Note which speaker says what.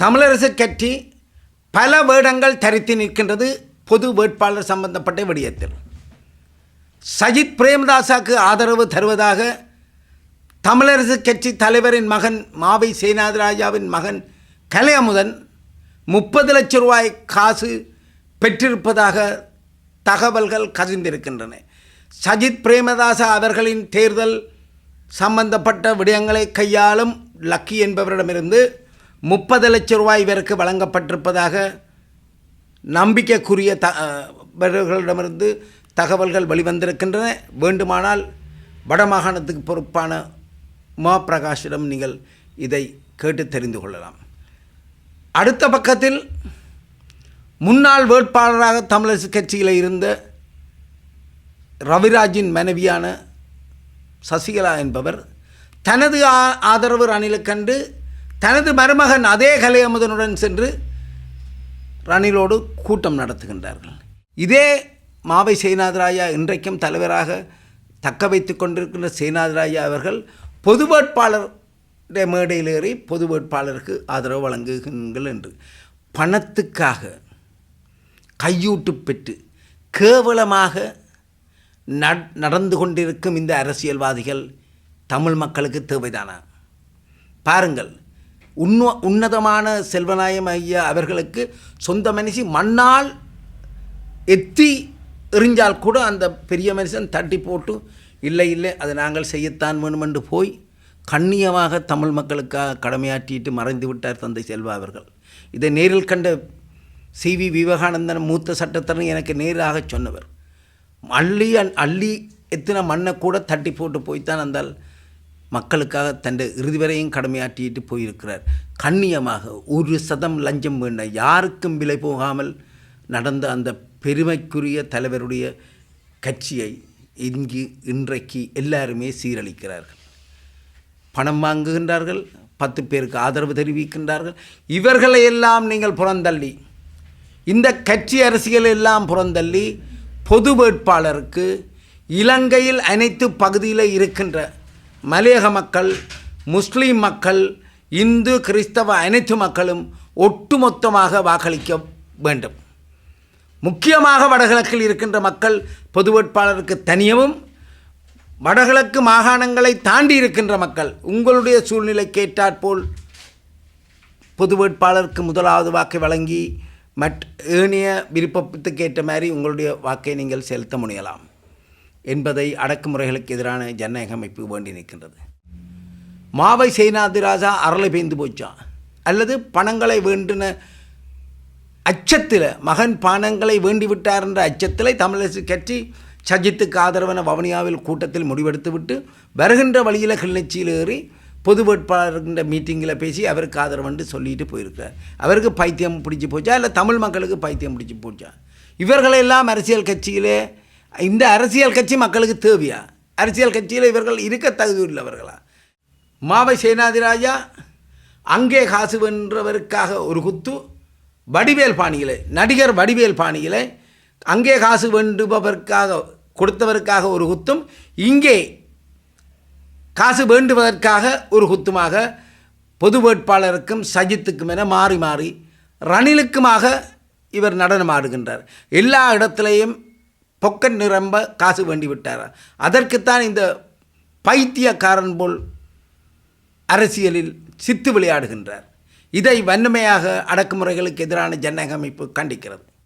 Speaker 1: தமிழரசு கட்சி பல வேடங்கள் தரித்து நிற்கின்றது பொது வேட்பாளர் சம்பந்தப்பட்ட விடயத்தில். சஜித் பிரேமதாசாக்கு ஆதரவு தருவதாக தமிழரசு கட்சி தலைவரின் மகன் மாவை சேனாதிராஜாவின் மகன் கலையமுதன் முப்பது லட்சம் ரூபாய் காசு பெற்றிருப்பதாக தகவல்கள் கசிந்திருக்கின்றன. சஜித் பிரேமதாசா அவர்களின் தேர்தல் சம்பந்தப்பட்ட விடயங்களை கையாளும் லக்கி என்பவரிடமிருந்து முப்பது லட்சம் ரூபாய் இவருக்கு வழங்கப்பட்டிருப்பதாக நம்பிக்கைக்குரிய த தகவல்கள் வெளிவந்திருக்கின்றன. வேண்டுமானால் வடமாகாணத்துக்கு பொறுப்பான மா. பிரகாஷிடம் நீங்கள் இதை கேட்டு தெரிந்து கொள்ளலாம். அடுத்த பக்கத்தில் முன்னாள் வேட்பாளராக தமிழரசு கட்சியில் இருந்த ரவிராஜின் மனைவியான சசிகலா என்பவர் தனது ஆ- ஆதரவு ரணிலுக் கண்டு தனது மருமகன் அதே கலையமுதனுடன் சென்று ரணிலோடு கூட்டம் நடத்துகின்றார்கள். இதே மாவை சேனாதிராயா இன்றைக்கும் தலைவராக தக்க வைத்து கொண்டிருக்கின்ற சேனாதிராயா அவர்கள் பொது வேட்பாளர் மேடையில் ஏறி பொது வேட்பாளருக்கு ஆதரவு வழங்குகிறீர்கள் என்று பணத்துக்காக கையூட்டு பெற்று கேவலமாக நடந்து கொண்டிருக்கும் இந்த அரசியல்வாதிகள் தமிழ் மக்களுக்கு தேவைதானா? பாருங்கள் உன்ன உன்னதமான செல்வநாயம் ஐயா அவர்களுக்கு சொந்த மனுஷி மண்ணால் எத்தி எறிஞ்சால் கூட அந்த பெரிய மனுஷன் தட்டி போட்டு இல்லை இல்லை அதை நாங்கள் செய்யத்தான் வேணும் என்று போய் கண்ணியமாக தமிழ் மக்களுக்காக கடமையாற்றிட்டு மறைந்து விட்டார் தந்தை செல்வா அவர்கள். இதை நேரில் கண்ட சி. வி. விவேகானந்தன் மூத்த சட்டத்தரணி எனக்கு நேராக சொன்னவர். அள்ளி அள்ளி எத்தனை மண்ணை கூட தட்டி போட்டு போய்த்தான் அந்த மக்களுக்காக தன் இறுதி வரையும் கடமையாற்றிட்டு போயிருக்கிறார். கண்ணியமாக ஒரு சதம் லஞ்சம் வேண்ட யாருக்கும் விலை போகாமல் நடந்த அந்த பெருமைக்குரிய தலைவருடைய கட்சியை இங்கு இன்றைக்கு எல்லாருமே சீரழிக்கிறார்கள். பணம் வாங்குகின்றார்கள் பத்து பேருக்கு ஆதரவு தெரிவிக்கின்றார்கள். இவர்களை எல்லாம் நீங்கள் புறந்தள்ளி இந்த கட்சி அரசியல் எல்லாம் புறந்தள்ளி பொது வேட்பாளருக்கு இலங்கையில் அனைத்து பகுதியில் இருக்கின்ற மலையக மக்கள் முஸ்லீம் மக்கள் இந்து கிறிஸ்தவ அனைத்து மக்களும் ஒட்டுமொத்தமாக வாக்களிக்க வேண்டும். முக்கியமாக வடகிழக்கில் இருக்கின்ற மக்கள் பொது வேட்பாளருக்கு தனியவும் வடகிழக்கு மாகாணங்களை தாண்டி இருக்கின்ற மக்கள் உங்களுடைய சூழ்நிலைக்கு ஏற்றாற்போல் பொது வேட்பாளருக்கு முதலாவது வாக்கை வழங்கி மட் ஏனைய விருப்பத்துக்கு ஏற்ற மாதிரி உங்களுடைய வாக்கை நீங்கள் செலுத்த முனையலாம். என்பதை அடக்குமுறைகளுக்கு எதிரான ஜனநாயக அமைப்பு வேண்டி நிற்கின்றது. மாவை சேனாதிராஜா அரளை பெய்ந்து போச்சான் அல்லது பணங்களை வேண்டின அச்சத்தில் மகன் பானங்களை வேண்டி விட்டார் என்ற அச்சத்தில் தமிழரசு கட்சி சஜித்துக்கு ஆதரவன வவுனியாவில் கூட்டத்தில் முடிவெடுத்துவிட்டு வருகின்ற வழியில் கிளிநொச்சியில் ஏறி பொது வேட்பாளர்கின்ற மீட்டிங்கில் பேசி அவருக்கு ஆதரவுண்டு சொல்லிட்டு போயிருக்கிறார். அவருக்கு பைத்தியம் பிடிச்சி போச்சா? இல்லை தமிழ் மக்களுக்கு பைத்தியம் பிடிச்சி போச்சா? இவர்களெல்லாம் அரசியல் கட்சியிலே இந்த அரசியல் கட்சி மக்களுக்கு தேவையா? அரசியல் கட்சியில் இவர்கள் இருக்க தகுதி உள்ளவர்களா? மாவை சேனாதிராஜா அங்கே காசு வென்றவருக்காக ஒரு குத்து வடிவேல் பாணியிலே நடிகர் வடிவேல் பாணியிலே அங்கே காசு வேண்டுபவர்க்காக கொடுத்தவருக்காக ஒரு குத்தும் இங்கே காசு வேண்டுவதற்காக ஒரு குத்துமாக பொது வேட்பாளருக்கும் சஜித்துக்கும் என மாறி மாறி ரணிலுக்குமாக இவர் நடனம் ஆடுகின்றார் எல்லா இடத்துலையும் பொக்கன் நிரம்ப காசு வேண்டி விட்டார். அதற்குத்தான் இந்த பைத்தியக்காரன் போல் அரசியலில் சித்து விளையாடுகின்றார். இதை வன்மையாக அடக்குமுறைகளுக்கு எதிரான ஜனநாயக அமைப்பு கண்டிக்கிறது.